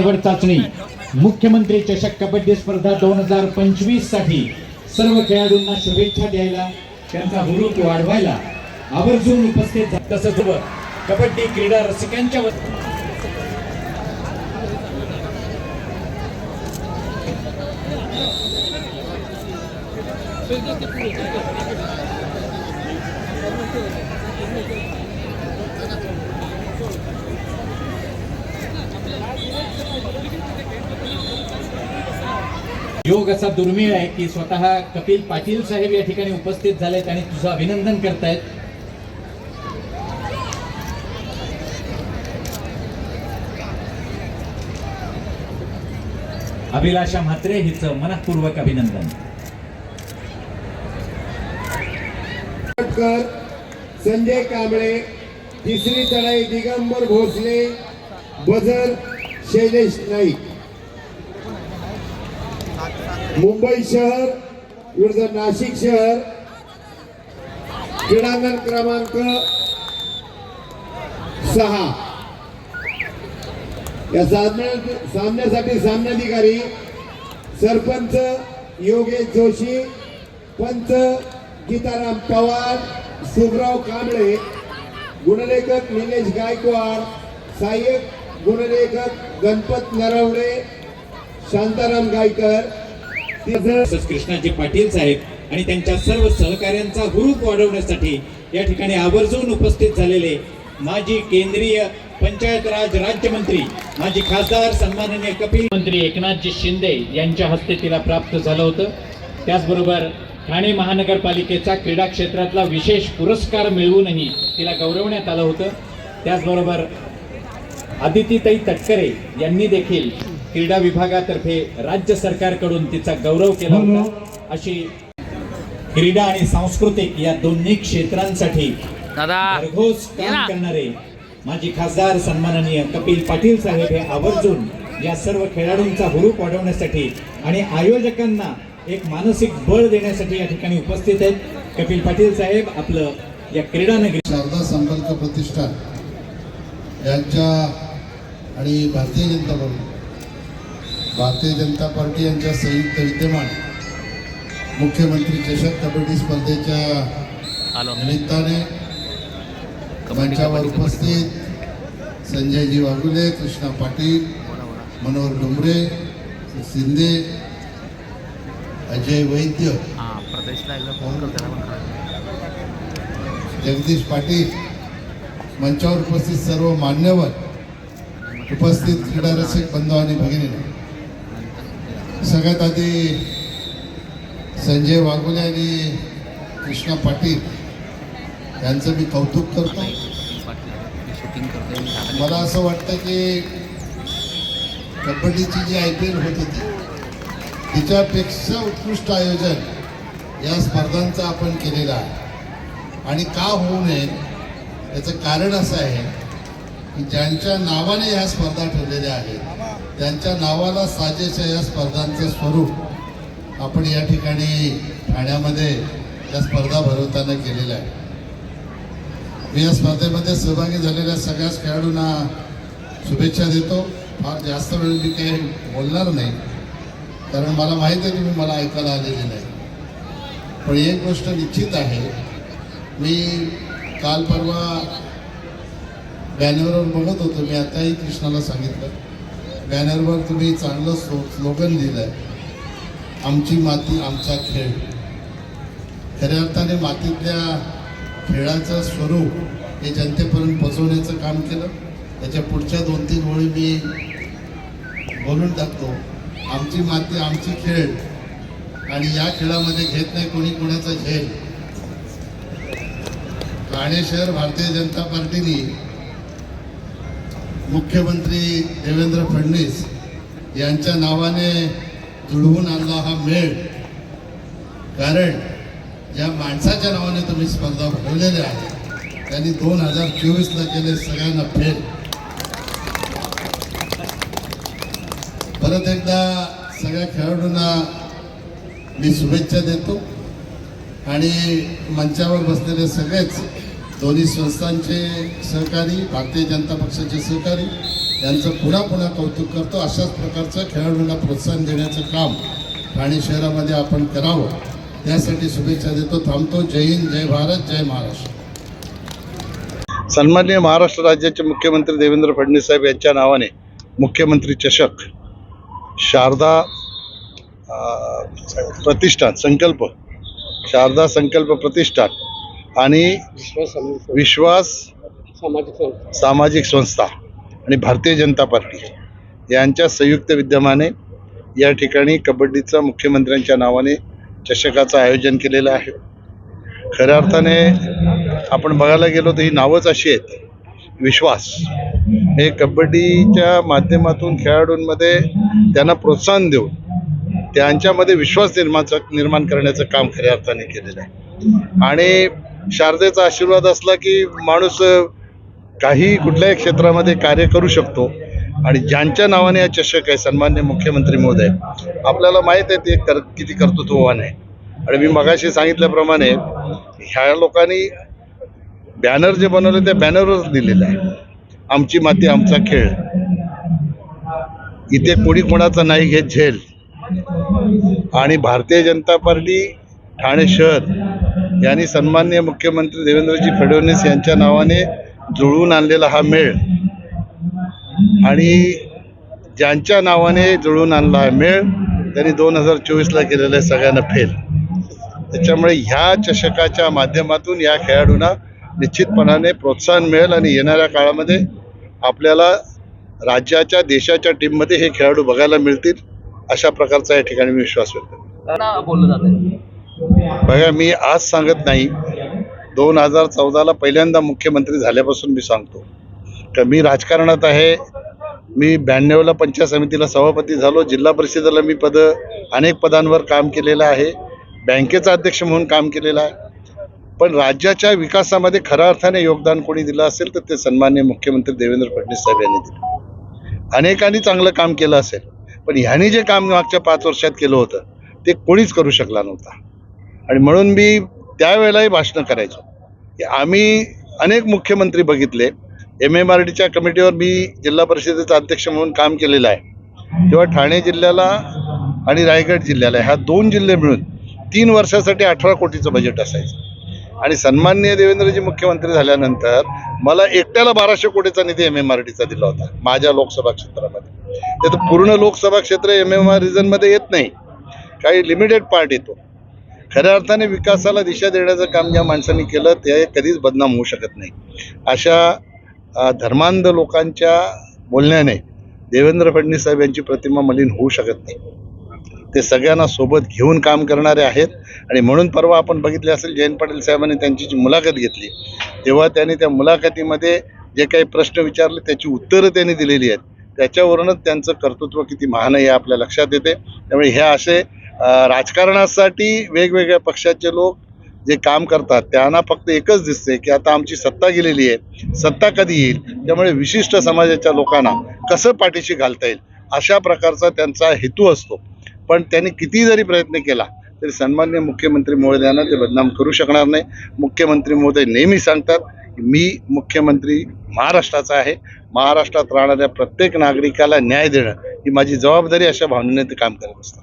निवड चाचणी. मुख्यमंत्री चषक कबड्डी स्पर्धा दोन हजार पंचवीससाठी सर्व खेळाडूंना शुभेच्छा द्यायला त्यांचा हुरूप वाढवायला आवर्जून उपस्थित तसंच व कबड्डी क्रीडा रसिकांच्या वतीने. योग असा दुर्मिळ आहे की स्वतः कपिल पाटील साहेब या ठिकाणी उपस्थित झालेत आणि तुझं अभिनंदन करतायत. अभिलाषा म्हात्रे हिचं मनपूर्वक अभिनंदन. संजय कांबळे तिसरी चढाई दिगंबर भोसले बजर शैलेश नाईक. मुंबई शहर विरुद्ध नाशिक शहर. क्रीडांगण क्रमांक सहा. या सामन्या सामन्यासाठी सामनाधिकारी सरपंच योगेश जोशी पंच गीताराम पवार सुबराव कांबळे गुणलेखक निलेश गायकवाड सहाय्यक गुणलेखक गणपत नरवडे शांताराम गायकर कृष्णाजी पाटील साहेब आणि त्यांच्या सर्व सहकाऱ्यांचा हुरूप वाढवण्यासाठी या ठिकाणी आवर्जून उपस्थित झालेले माजी केंद्रीय पंचायत राज राज्यमंत्री माजी खासदार सन्माननीय कपिल मंत्री एकनाथजी शिंदे यांच्या हस्ते तिला प्राप्त झालं होतं. त्याचबरोबर ठाणे महानगरपालिकेचा क्रीडा क्षेत्रातला विशेष पुरस्कार मिळवूनही तिला गौरवण्यात आलं होतं. त्याचबरोबर आदितीताई तटकरे यांनी देखील क्रीडा विभागातर्फे राज्य सरकारकडून तिचा गौरव केला होता अशी क्रीडा आणि सांस्कृतिक या दोन्ही क्षेत्रांसाठी भरघोस काम. करणारे माजी खासदार सन्माननीय कपिल पाटील साहेब हे आवर्जून या सर्व खेळाडूंचा हुरूप वाढवण्यासाठी आणि आयोजकांना एक मानसिक बळ देण्यासाठी या ठिकाणी उपस्थित आहेत कपिल पाटील साहेब आपलं या क्रीडा नगरी शारदा संपर्क प्रतिष्ठान यांच्या आणि भारतीय जनता पार्टी. भारतीय जनता पार्टी यांच्या संयुक्त विद्यमान मुख्यमंत्री चषक कबड्डी स्पर्धेच्या निमित्ताने मंचावर उपस्थित संजयजी वाघुले कृष्णा पाटील मनोहर डुमरे शिंदे अजय वैद्य हां. जगदीश पाटील मंचावर उपस्थित सर्व मान्यवर उपस्थित क्रीडा रसिक बंधू आणि भगिनी. सगळ्यात आधी संजय वाघोले आणि कृष्णा पाटील यांचं मी कौतुक करतो. मला असं वाटतं की कबड्डीची जी आय पी एल होत होती तिच्यापेक्षा उत्कृष्ट आयोजन या स्पर्धांचं आपण केलेलं आहे. आणि का होऊ नये याचं कारण असं आहे की ज्यांच्या नावाने ह्या स्पर्धा ठेवलेल्या आहेत त्यांच्या नावाला साजेशा या स्पर्धांचं स्वरूप आपण या ठिकाणी ठाण्यामध्ये या स्पर्धा भरवताना केलेल्या आहे. मी या स्पर्धेमध्ये सहभागी झालेल्या सगळ्याच खेळाडूंना शुभेच्छा देतो. फार जास्त वेळ मी काही बोलणार नाही कारण मला माहीत आहे तुम्ही मला ऐकायला आलेली नाही. पण एक गोष्ट निश्चित आहे मी काल परवा बॅनरवर बघत होतो मी आताही कृष्णाला सांगितलं. बॅनरवर तुम्ही चांगलं स्लो स्लोगन लिहिलं आहे आमची माती आमचा खेळ. खऱ्या अर्थाने मातीतल्या खेळाचं स्वरूप हे जनतेपर्यंत पोचवण्याचं काम केलं. त्याच्या पुढच्या दोन तीन ओळी मी बोलून टाकतो. आमची माती आमची खेळ. आणि या खेळामध्ये घेत नाही कोणी कोणाचा झेल. ठाणे शहर भारतीय जनता पार्टीने मुख्यमंत्री देवेंद्र फडणवीस यांच्या नावाने जुळवून आणला हा मेळ. कारण ज्या माणसाच्या नावाने तुम्ही स्पर्धा भरवलेल्या आहेत. त्यांनी दोन हजार चोवीसला केले सगळ्यांना फेल. परत एकदा सगळ्या खेळाडूंना मी शुभेच्छा देतो. आणि मंचावर बसलेले सगळेच दोन्ही संस्थांचे सहकारी भारतीय जनता पक्षाचे सहकारी यांचं पुन्हा पुन्हा कौतुक करतो. अशाच प्रकारचं खेळाडूंना प्रोत्साहन देण्याचं काम ठाणे शहरामध्ये आपण करावं त्यासाठी शुभेच्छा देतो. थांबतो. जय हिंद जय भारत जय महाराष्ट्र. सन्माननीय महाराष्ट्र राज्याचे मुख्यमंत्री देवेंद्र फडणवीस साहेब यांच्या नावाने मुख्यमंत्री चषक शारदा प्रतिष्ठान संकल्प शारदा संकल्प प्रतिष्ठान आणि विश्वास सामाजिक संस्था. आणि भारतीय जनता पार्टी यांच्या संयुक्त विद्यमाने या ठिकाणी कबड्डीचं मुख्यमंत्र्यांच्या नावाने चषकाचं आयोजन केलेलं आहे. खऱ्या अर्थाने आपण बघायला गेलो तर ही नावच अशी आहेत विश्वास. हे कबड्डीच्या माध्यमातून खेळाडूंमध्ये त्यांना प्रोत्साहन देऊन त्यांच्यामध्ये विश्वास निर्माचा निर्माण करण्याचं काम खऱ्या अर्थाने केलेलं आहे. आणि शारदेचा आशीर्वाद असला की माणूस काही कुठल्याही क्षेत्रामध्ये कार्य करू शकतो. आणि ज्यांच्या नावाने हा चषक आहे सन्मान्य मुख्यमंत्री महोदय आपल्याला माहीत आहे ते कर किती कर्तृत्ववान आहे. आणि मी मगाशी सांगितल्याप्रमाणे ह्या लोकांनी बॅनर जे बनवले त्या बॅनरवरच दिलेलं आहे. आमची माती आमचा खेळ. इथे कोणी कोणाचा नाही घेत झेल. आणि भारतीय जनता पार्टी ठाणे शहर यांनी सन्माननीय मुख्यमंत्री देवेंद्रजी फडणवीस यांच्या नावाने जुळवून आणलेला हा मेळ. आणि ज्यांच्या नावाने जुळवून आणला हा मेळ त्यांनी दोन हजार चोवीसला केलेला आहे सगळ्यांना फेल. त्याच्यामुळे ह्या चषकाच्या माध्यमातून या खेळाडूंना निश्चितपणाने प्रोत्साहन मिळेल आणि येणाऱ्या काळामध्ये आपल्याला राज्याच्या देशाच्या टीममध्ये हे खेळाडू बघायला मिळतील अशा प्रकारचा या ठिकाणी मी विश्वास व्यक्त बोललं जातं बघा मी आज सांगत नाही. दोन हजार चौदाला पहिल्यांदा मुख्यमंत्री झाल्यापासून मी सांगतो. का मी राजकारणात आहे. मी ब्याण्णवला पंचायत समितीला सभापती झालो. जिल्हा परिषदेला मी पद अनेक पदांवर काम केलेलं आहे. बँकेचा अध्यक्ष म्हणून काम केलेलं आहे. पण राज्याच्या विकासामध्ये खऱ्या अर्थाने योगदान कोणी दिलं असेल तर ते सन्मान्य मुख्यमंत्री देवेंद्र फडणवीस साहेब यांनी दिलं. अनेकांनी चांगलं काम केलं असेल पण ह्यांनी जे काम मागच्या पाच वर्षात केलं होतं ते कोणीच करू शकला नव्हता. आणि म्हणून मी त्यावेळेलाही भाषणं करायचो. की आम्ही अनेक मुख्यमंत्री बघितले. एम एम आर डीच्या कमिटीवर मी जिल्हा परिषदेचा अध्यक्ष म्हणून काम केलेलं आहे. तेव्हा ठाणे जिल्ह्याला आणि रायगड जिल्ह्याला ह्या दोन जिल्हे मिळून तीन वर्षासाठी अठरा कोटीचं बजेट असायचं. आणि सन्माननीय देवेंद्रजी मुख्यमंत्री झाल्यानंतर मला एकट्याला बाराशे कोटीचा निधी एम एम आर डीचा दिला होता माझ्या लोकसभा क्षेत्रामध्ये. त्यात पूर्ण लोकसभा क्षेत्र एम एम आर रिजनमध्ये येत नाही. काही लिमिटेड पार्ट येतो. खऱ्या अर्थाने विकासाला दिशा देण्याचं काम ज्या माणसांनी केलं ते कधीच बदनाम होऊ शकत नाही. अशा धर्मांध लोकांच्या बोलण्याने देवेंद्र फडणवीस साहेब यांची प्रतिमा मलिन होऊ शकत नाही. ते सगळ्यांना सोबत घेऊन काम करणारे आहेत आणि म्हणून परवा आपण बघितले असेल जयंत पाटील साहेबांनी त्यांची जी मुलाखत घेतली तेव्हा त्यांनी त्या मुलाखतीमध्ये जे काही प्रश्न विचारले त्याची उत्तरं त्यांनी दिलेली आहेत. त्याच्यावरूनच त्यांचं कर्तृत्व किती महान आहे हे आपल्या लक्षात येते. त्यामुळे हे असे राजकारणासाठी वेगवेगळ्या पक्षाचे लोक जे काम करतात त्यांना फक्त एकच दिसते की आता आमची सत्ता गेलेली आहे. सत्ता कधी येईल? त्यामुळे विशिष्ट समाजाच्या लोकांना कसं पाठीशी घालता येईल? अशा प्रकारचा त्यांचा हेतू असतो. पण त्यांनी किती जरी प्रयत्न केला तरी सन्मान्य मुख्यमंत्री महोदयांना ते बदनाम करू शकणार नाही. मुख्यमंत्री महोदय नेहमी सांगतात मी मुख्यमंत्री महाराष्ट्राचा आहे. महाराष्ट्रात राहणाऱ्या प्रत्येक नागरिकाला न्याय देणं ही माझी जबाबदारी अशा भावनेने ते काम करत असतात.